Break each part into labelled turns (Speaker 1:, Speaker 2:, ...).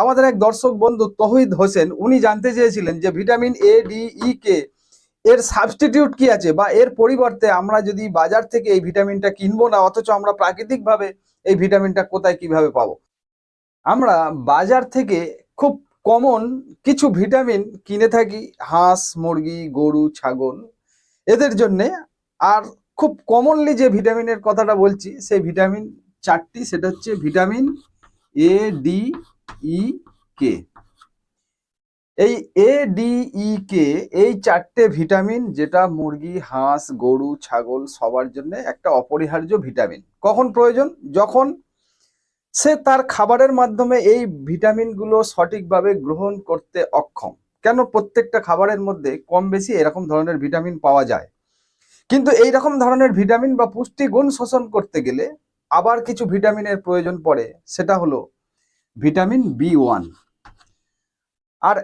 Speaker 1: আমাদের এক দর্শক বন্ধু তহিদ হোসেন, উনি জানতে চেয়েছিলেন যে ভিটামিন এ ডি ই কে এর সাবস্টিটিউট কি আছে বা এর পরিবর্তে আমরা যদি বাজার থেকে এই ভিটামিনটা কিনবো না, অথচ আমরা প্রাকৃতিকভাবে এই ভিটামিনটা কোথায় কীভাবে পাবো? আমরা বাজার থেকে খুব কমন কিছু ভিটামিন কিনে থাকি, হাঁস, মুরগি, গরু, ছাগল। এদের জন্যে আর খুব কমনলি যে ভিটামিনের কথাটা বলছি, সেই ভিটামিন চারটি, সেটা হচ্ছে vitamin A D E K? এই এ ডি ই কে এই চারটে ভিটামিন যেটা মুরগি, হাঁস, গরু, ছাগল সবার জন্য একটা অপরিহার্য ভিটামিন। কখন প্রয়োজন? যখন সে তার খাবারের মাধ্যমে এই ভিটামিনগুলো সঠিকভাবে গ্রহণ করতে অক্ষম। কেন? প্রত্যেকটা খাবারের মধ্যে কম বেশি এরকম ধরনের ভিটামিন পাওয়া যায়। কিন্তু এই রকম ধরনের ভিটামিন বা পুষ্টিগুণ শোষণ করতে গেলে আবার কিছু ভিটামিনের প্রয়োজন পড়ে। সেটা হলো ভিটামিন বি ওয়ান। আর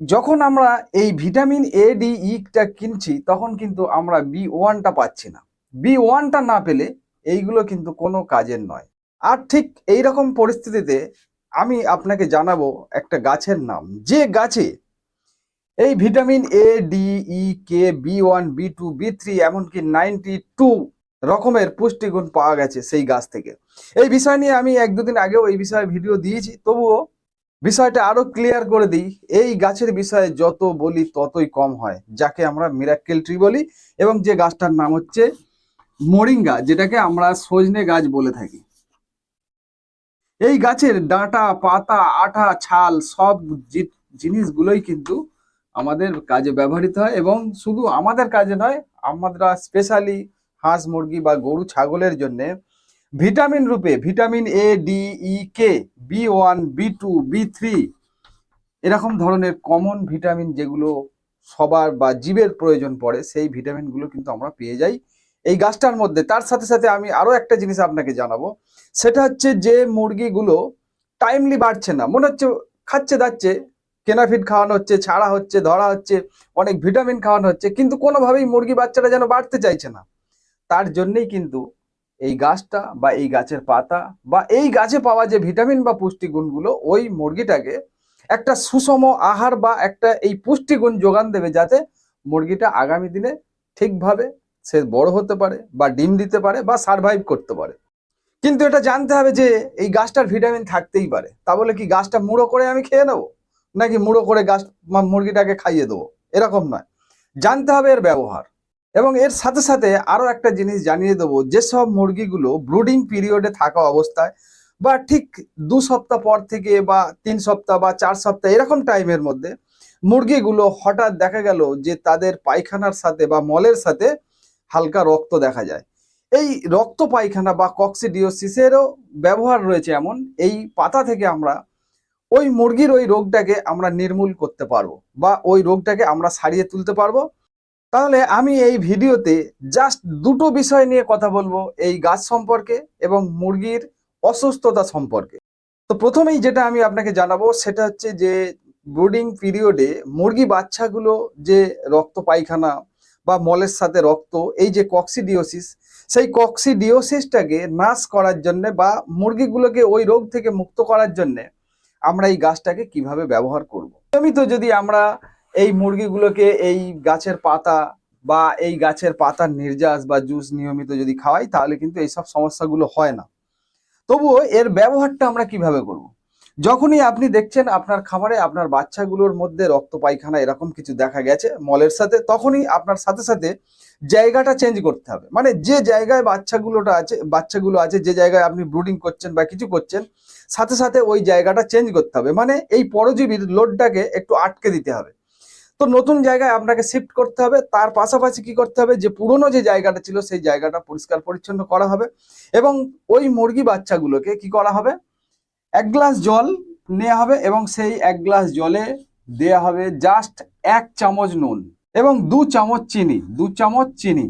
Speaker 1: যখন আমরা এই ভিটামিন এ, ডি ইটা কিনছি, তখন কিন্তু আমরা বি ওয়ানটা পাচ্ছি না। বি ওয়ানটা না পেলে এইগুলো কিন্তু কোনো কাজের নয়। আর ঠিক এই রকম পরিস্থিতিতে আমি আপনাকে জানাব একটা গাছের নাম। যে গাছে এই vitamin A, D, E, K, B one, B two, B three, এমনকি নাইনটি টু রকমের পুষ্টিগুণ পাওয়া গেছে সেই গাছ থেকে। এই বিষয় নিয়ে আমি এক দুদিন আগেও এই বিষয়ে ভিডিও দিয়েছি, তবুও বিষয়টা আরও ক্লিয়ার করে দিই। এই গাছের বিষয়ে যত বলি ততই কম হয়, যাকে আমরা মিরাক্কেল ট্রি বলি এবং যে গাছটার নাম হচ্ছে মরিঙ্গা, যেটাকে আমরা সজনে গাছ বলে থাকি। এই গাছের ডাঁটা, পাতা, আঠা, ছাল সব জিনিসগুলোই কিন্তু আমাদের কাজে ব্যবহৃত হয় এবং শুধু আমাদের কাজে নয়, আমরা স্পেশালি হাঁস, মুরগি বা গরু, ছাগলের জন্য ভিটামিন রূপে, vitamin A D E K B one B two B three এরকম ধরনের কমন ভিটামিন যেগুলো সবার বা জীবের প্রয়োজন পড়ে, সেই ভিটামিনগুলো কিন্তু আমরা পেয়ে যাই এই গাছটার মধ্যে। তার সাথে সাথে আমি আরও একটা জিনিস আপনাকে জানাব, সেটা হচ্ছে যে মুরগিগুলো টাইমলি বাড়ছে না, মনে হচ্ছে খাচ্ছে দাচ্ছে, কেনাফিট খাওয়ানো হচ্ছে, ছাড়া হচ্ছে, ধরা হচ্ছে, অনেক ভিটামিন খাওয়ানো হচ্ছে, কিন্তু কোনোভাবেই মুরগি বাচ্চাটা যেন বাড়তে চাইছে না। তার জন্যেই কিন্তু এই গাছটা বা এই গাছের পাতা বা এই গাছে পাওয়া যে ভিটামিন বা পুষ্টিগুণগুলো, ওই মুরগিটাকে একটা সুষম আহার বা একটা এই পুষ্টিগুণ যোগান দেবে যাতে মুরগিটা আগামী দিনে ঠিকভাবে সে বড় হতে পারে বা ডিম দিতে পারে বা সারভাইভ করতে পারে। কিন্তু এটা জানতে হবে যে এই গাছটার ভিটামিন থাকতেই পারে। তা বলে কি গাছটা মুড়ো করে আমি খেয়ে নেব? নাকি মুড়ো করে গাছ মুরগিটাকে খাইয়ে দেবো? এরকম নয়। জানতে হবে এর ব্যবহার। এবং এর সাথে সাথে আরও একটা জিনিস জানিয়ে দেবো যেসব মুরগিগুলো ব্রুডিং পিরিয়ডে থাকা অবস্থায় বা ঠিক দু সপ্তাহ পর থেকে বা তিন সপ্তাহ বা চার সপ্তাহ এরকম টাইমের মধ্যে মুরগিগুলো হঠাৎ দেখা গেল যে তাদের পায়খানার সাথে বা মলের সাথে হালকা রক্ত দেখা যায়। এই রক্ত পায়খানা বা কক্সিডিওসিসেরও ব্যবহার রয়েছে এমন, এই পাতা থেকে আমরা ওই মুরগির ওই রোগটাকে আমরা নির্মূল করতে পারব বা ওই রোগটাকে আমরা সারিয়ে তুলতে পারব। তাহলে আমি এই ভিডিওতে জাস্ট দুটো বিষয় নিয়ে কথা বলব, এই গাছ সম্পর্কে এবং মুরগির অসুস্থতা সম্পর্কে। তো প্রথমেই যেটা আমি আপনাকে জানাব, সেটা হচ্ছে যে ব্রুডিং পিরিয়ডে মুরগি বাচ্চাগুলো যে রক্ত পায়খানা বা মলের সাথে রক্ত, এই যে কক্সিডিওসিস সেই কক্সিডিওসিসটাকে নাশ করার জন্যে বা মুরগিগুলোকে ওই রোগ থেকে মুক্ত করার জন্যে আমরা এই গাছটাকে কীভাবে ব্যবহার করব। নিয়মিত যদি আমরা এই মুরগিগুলোকে এই গাছের পাতা বা এই গাছের পাতার নির্যাস বা জুস নিয়মিত যদি খাওয়াই, তাহলে কিন্তু এইসব সমস্যাগুলো হয় না। তবুও এর ব্যবহারটা আমরা কীভাবে করব? যখনই আপনি দেখছেন আপনার খাবারে আপনার বাচ্চাগুলোর মধ্যে রক্ত পায়খানা এরকম কিছু দেখা গেছে মলের সাথে, তখনই আপনার সাথে সাথে জায়গাটা চেঞ্জ করতে হবে। মানে যে জায়গায় বাচ্চাগুলোটা আছে, বাচ্চাগুলো আছে, যে জায়গায় আপনি ব্রুডিং করছেন বা কিছু করছেন, সাথে সাথে ওই জায়গাটা চেঞ্জ করতে হবে। মানে এই পরজীবীর লোডটাকে একটু আটকে দিতে হবে। তো নতুন জায়গায় আপনাকে শিফট করতে হবে। তার পাশাপাশি কি করতে হবে? যে পুরনো যে জায়গাটা ছিল, সেই জায়গাটা পরিষ্কার পরিচ্ছন্ন করা হবে এবং ওই মুরগি বাচ্চাগুলোকে কি করা হবে? এক গ্লাস জল নেওয়া হবে এবং সেই এক গ্লাস জলে দেয়া হবে জাস্ট এক চামচ নুন এবং দু চামচ চিনি, দু চামচ চিনি।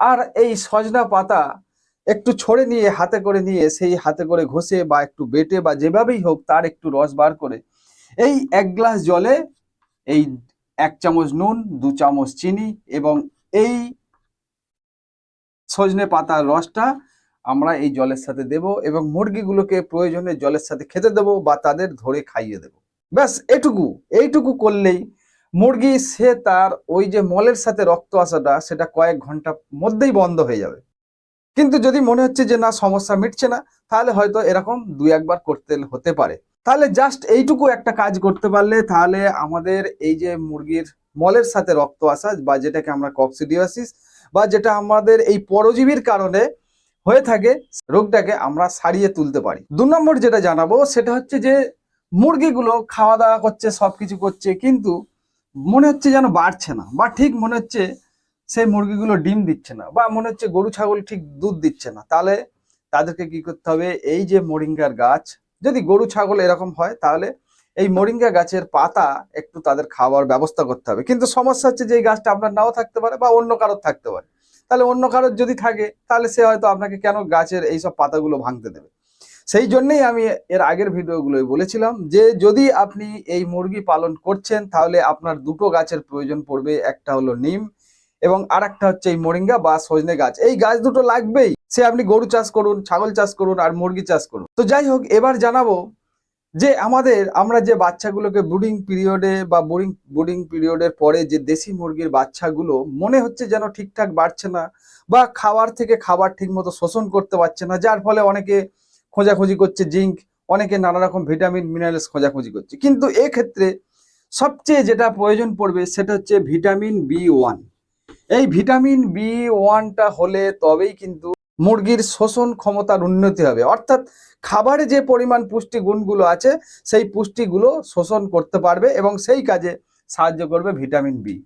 Speaker 1: আর এই সজনা পাতা একটু ছড়ে নিয়ে, হাতে করে নিয়ে, সেই হাতে করে ঘষে বা একটু বেটে বা যেভাবেই হোক তার একটু রস বার করে এই এক গ্লাস জলে এই এক চামচ নুন, দু চামচ চিনি এবং এই সজনে পাতার রসটা আমরা এই জলের সাথে দেব এবং মুরগিগুলোকে প্রয়োজনে জলের সাথে খেতে দেব বা তাদের ধরে খাইয়ে দেব। ব্যাস, এটুকু। এইটুকু করলেই মুরগি, সে তার ওই যে মলের সাথে রক্ত আসাটা, সেটা কয়েক ঘণ্টা মধ্যেই বন্ধ হয়ে যাবে। কিন্তু যদি মনে হচ্ছে যে না, সমস্যা মিটছে না, তাহলে হয়তো এরকম দুই একবার করতে হতে পারে। তাহলে জাস্ট এইটুকু একটা কাজ করতে পারলে তাহলে আমাদের এই যে মুরগির মলের সাথে রক্ত আসা বা যেটাকে আমরা কক্সিডিওসিস বা যেটা আমাদের এই পরজীবীর কারণে হয়ে থাকে, রোগটাকে আমরা সারিয়ে তুলতে পারি। দু নম্বর যেটা জানাব সেটা হচ্ছে যে মুরগিগুলো খাওয়া দাওয়া করছে সব কিছু করছে, কিন্তু মনে হচ্ছে যেন বাড়ছে না বা ঠিক মনে হচ্ছে সেই মুরগিগুলো ডিম দিচ্ছে না বা মনে হচ্ছে গরু, ছাগল ঠিক দুধ দিচ্ছে না। তাহলে তাদেরকে কি করতে হবে? এই যে মরিঙ্গার গাছ যদি গরু, ছাগল এরকম হয়, তাহলে এই মরিঙ্গা গাছের পাতা একটু তাদের খাওয়ার ব্যবস্থা করতে হবে। কিন্তু সমস্যা হচ্ছে যে এই গাছটা আপনার নাও থাকতে পারে বা অন্য কারোর থাকতে পারে। তাহলে অন্য কারোর যদি থাকে, তাহলে সে হয়তো আপনাকে কেন গাছের এইসব পাতাগুলো ভাঙতে দেবে? সেই জন্যেই আমি এর আগের ভিডিওগুলোই বলেছিলাম যে যদি আপনি এই মুরগি পালন করছেন, তাহলে আপনার দুটো গাছের প্রয়োজন পড়বে, একটা হলো নিম এবং আর একটা হচ্ছে এই মরিঙ্গা বা সজনে গাছ। এই গাছ দুটো লাগবেই। সে আপনি গরু চাষ করুন, ছাগল চাষ করুন আর মুরগি চাষ করুন। তো যাই হোক, এবার জানাব যে আমাদের, আমরা যে বাচ্চাগুলোকে ব্রুডিং পিরিয়ডে বা বোরিং ব্রুডিং পিরিয়ডের পরে যে দেশি মুরগির বাচ্চাগুলো, মনে হচ্ছে যেন ঠিকঠাক বাড়ছে না বা খাবার থেকে খাবার ঠিকমতো শোষণ করতে পারছে না, যার ফলে অনেকে খোঁজাখুঁজি করছে, জিঙ্ক, অনেকে নানা রকম ভিটামিন মিনারেলস খোঁজাখুঁজি করছে। কিন্তু এক্ষেত্রে সবচেয়ে যেটা প্রয়োজন পড়বে সেটা হচ্ছে ভিটামিন বি ওয়ান। এই ভিটামিন বি ওয়ানটা হলে তবেই কিন্তু মুরগির শোষণ ক্ষমতার উন্নতি হবে। অর্থাৎ খাবারে যে পরিমাণ পুষ্টি গুণগুলো আছে, সেই পুষ্টিগুলো শোষণ করতে পারবে এবং সেই কাজে সাহায্য করবে ভিটামিন বি।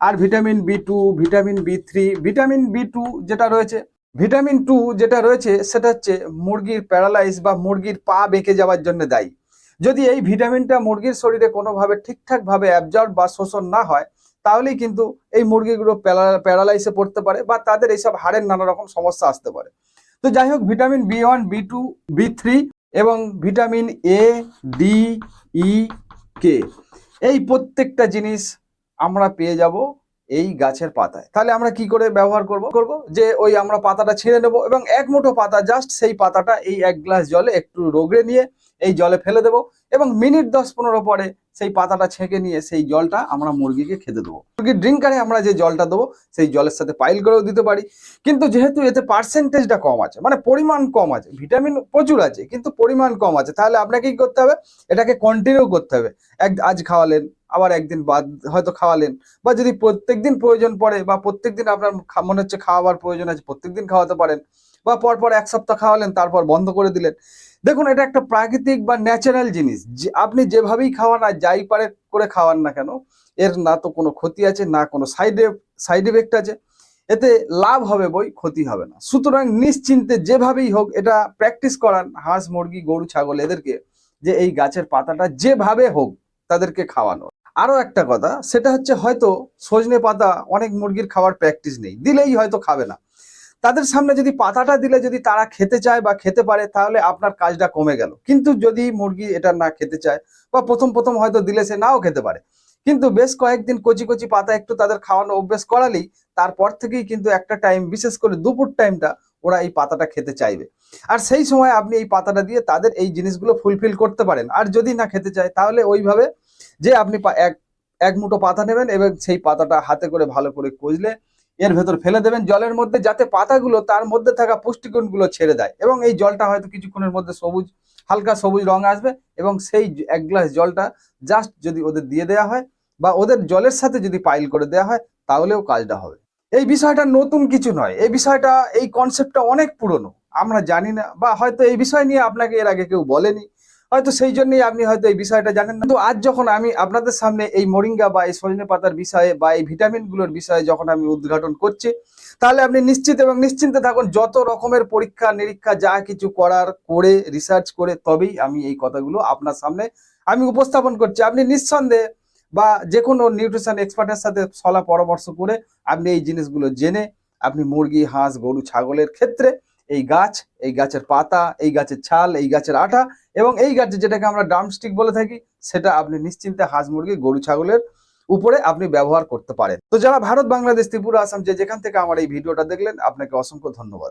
Speaker 1: আর vitamin B two, vitamin B three, vitamin B two যেটা রয়েছে, ভিটামিন টু যেটা রয়েছে, সেটা হচ্ছে মুরগির প্যারালাইজ বা মুরগির পা বেঁকে যাওয়ার জন্য দায়ী। যদি এই ভিটামিনটা মুরগির শরীরে কোনোভাবে ঠিকঠাকভাবে অ্যাবজর্ব বা শোষণ না হয় তাহলেই কিন্তু এই মুরগিগুলো প্যারালাইসে পড়তে পারে বা তাদের এইসব হাড়ের নানা রকম সমস্যা আসতে পারে। তো যাই হোক, vitamin B one, B two, B three এবং vitamin A, D, E, K এই প্রত্যেকটা জিনিস আমরা পেয়ে যাব এই গাছের পাতায়। তাহলে আমরা কি করে ব্যবহার করব? করব যে ওই আমরা পাতাটা ছিঁড়ে নেব এবং এক মুঠো পাতা জাস্ট সেই পাতাটা এই এক গ্লাস জলে একটু রোগড়ে নিয়ে এই জলে ফেলে দেবো এবং মিনিট দশ পনেরো পরে সেই পাতাটা ছেঁকে নিয়ে সেই জলটা আমরা মুরগিকে খেতে দেবো। মুরগির ড্রিঙ্কারে আমরা যে জলটা দেবো, সেই জলের সাথে পাইল করেও দিতে পারি। কিন্তু যেহেতু এতে পার্সেন্টেজটা কম আছে মানে পরিমাণ কম আছে ভিটামিন প্রচুর আছে, কিন্তু পরিমাণ কম আছে, তাহলে আপনাকে কি করতে হবে? এটাকে কন্টিনিউ করতে হবে। এক আজ খাওয়ালেন, আবার একদিন বাদ হয়তো খাওয়ালেন, বা যদি প্রত্যেকদিন প্রয়োজন পড়ে, বা প্রত্যেকদিন আপনার মনে হচ্ছে খাওয়াবার প্রয়োজন আছে, প্রত্যেকদিন খাওয়াতে পারেন, বা পরপর এক সপ্তাহ খাওয়ালেন, তারপর বন্ধ করে দিলেন দেখুন, এটা একটা প্রাকৃতিক বা ন্যাচারাল জিনিস। আপনি যেভাবেই খাওয়ান আর যাই পারে করে খাওয়ান না কেন, এর না তো কোনো ক্ষতি আছে, না কোনো সাইড সাইড এফেক্ট আছে। এতে লাভ হবে বই, ক্ষতি হবে না। সুতরাং নিশ্চিন্তে যেভাবেই হোক, এটা প্র্যাকটিস করান হাঁস, মুরগি, গরু, ছাগল, এদেরকে যে এই গাছের পাতাটা যেভাবে হোক তাদেরকে খাওয়ানো। আরও একটা কথা, সেটা হচ্ছে হয়তো সজনে পাতা অনেক মুরগির খাওয়ার প্র্যাকটিস নেই। দিলেই হয়তো খাবে না। তাদের সামনে যদি পাতাটা দিলে যদি তারা খেতে চায় বা খেতে পারে, তাহলে আপনার কাজটা কমে গেল। কিন্তু যদি মুরগি এটা না খেতে চায় বা প্রথম প্রথম হয়তো দিলে সে নাও খেতে পারে। কিন্তু বেশ কয়েকদিন কচি কচি পাতা একটু তাদের খাওয়ানো অভ্যেস করালেই তারপর থেকেই কিন্তু একটা টাইম বিশেষ করে দুপুর টাইমটা ওরা এই পাতাটা খেতে চাইবে। আর সেই সময় আপনি এই পাতাটা দিয়ে তাদের এই জিনিসগুলো ফুলফিল করতে পারেন। আর যদি না খেতে চায়, তাহলে ওইভাবে যে আপনি এক এক মুঠো পাতা নেবেন এবং সেই পাতাটা হাতে করে ভালো করে কষলে এর ভেতর ফেলে দেবেন জলের মধ্যে যাতে পাতাগুলো তার মধ্যে থাকা পুষ্টিগুণগুলো ছেড়ে দেয়। এবং এই জলটা হয়তো কিছুক্ষণের মধ্যে সবুজ, হালকা সবুজ রং আসবে এবং সেই এক গ্লাস জলটা জাস্ট যদি ওদের দিয়ে দেওয়া হয় বা ওদের জলের সাথে যদি পাইল করে দেওয়া হয়, তাহলেও কাজটা হবে। এই বিষয়টা নতুন কিছু নয়। এই বিষয়টা, এই কনসেপ্টটা অনেক পুরনো। আমরা জানি না বা হয়তো এই বিষয় নিয়ে আপনাকে এর আগে কেউ বলেনি। হয়তো সেই জন্যই আপনি হয়তো এই বিষয়টা জানেন না। তো আজ যখন আমি আপনাদের সামনে এই মরিঙ্গা বা এই সজনে পাতার বিষয়ে বা এই ভিটামিনগুলোর বিষয়ে যখন আমি উদ্ঘাটন করছি, তাহলে আপনি নিশ্চিত এবং নিশ্চিন্তে থাকুন, যত রকমের পরীক্ষা, নিরীক্ষা, যা কিছু করার করে রিসার্চ করে, তবেই আমি এই কথাগুলো আপনার সামনে আমি উপস্থাপন করছি। আপনি নিঃসন্দেহে বা যে কোনো নিউট্রিশন এক্সপার্টের সাথে সলা পরামর্শ করে আপনি এই জিনিসগুলো জেনে, আপনি মুরগি, হাঁস, গরু, ছাগলের ক্ষেত্রে এই গাছ, এই গাছের পাতা, এই গাছের ছাল, এই গাছের আঠা এবং এই গাছ যেটাকে আমরা ড্রামস্টিক বলে থাকি, সেটা আপনি নিশ্চিন্তে হাঁস মুরগি, গরু, ছাগলের উপরে আপনি ব্যবহার করতে পারেন। তো যারা ভারত, বাংলাদেশ, ত্রিপুরা, আসাম যে যেখান থেকে আমার এই ভিডিওটা দেখলেন, আপনাকে অসংখ্য ধন্যবাদ।